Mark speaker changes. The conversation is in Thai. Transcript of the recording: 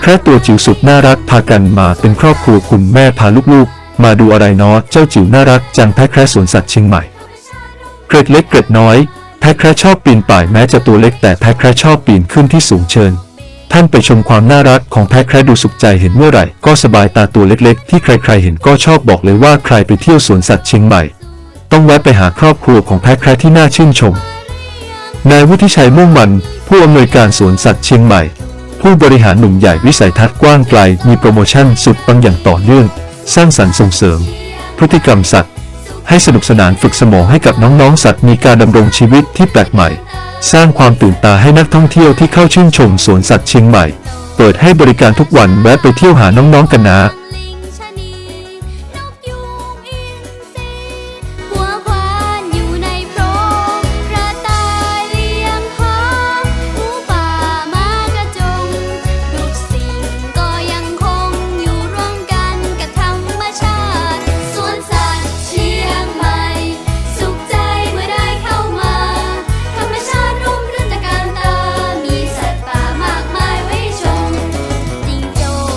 Speaker 1: แคระตัวจิ๋วสุดน่ารักพากันมาเป็นครอบครัวคุณแม่พาลูกๆ มาดูอะไรเนาะเจ้าจิ๋วน่ารักจังแพะแคระสวนสัตว์เชียงใหม่ เกร็ดเล็กเกร็ดน้อยแพะแคระชอบปีนป่ายแม้จะตัวเล็กแต่แพะแคระชอบปีนขึ้นที่สูงเชิญ ท่านไปชมความน่ารักของแพะแคระดูสุขใจเห็นเมื่อไหร่ ก็สบายตาตัวเล็กๆ ที่ใครๆเห็นก็ชอบบอกเลยว่าใครไปเที่ยวสวนสัตว์เชียงใหม่ ต้องแวะไปหาครอบครัวของแพะแคระที่น่าชื่นชมนายวุฒิชัยม่วงมัน ผู้อำนวยการสวนสัตว์เชียงใหม่ ผู้บริหารหนุ่มใหญ่วิสัยทัศน์กว้างไกล มีโปรโมชั่นสุดปังอย่างต่อเนื่อง สร้างสรรค์ส่งเสริม พฤติกรรมสัตว์ ให้สนุกสนานฝึกสมองให้กับน้องๆสัตว์มีการดำรงชีวิตที่แปลกใหม่ สร้างความตื่นตาให้นักท่องเที่ยวที่เข้าชื่นชมสวนสัตว์เชียงใหม่ เปิดให้บริการทุกวันแวะไปเที่ยวหาน้องๆกันนะ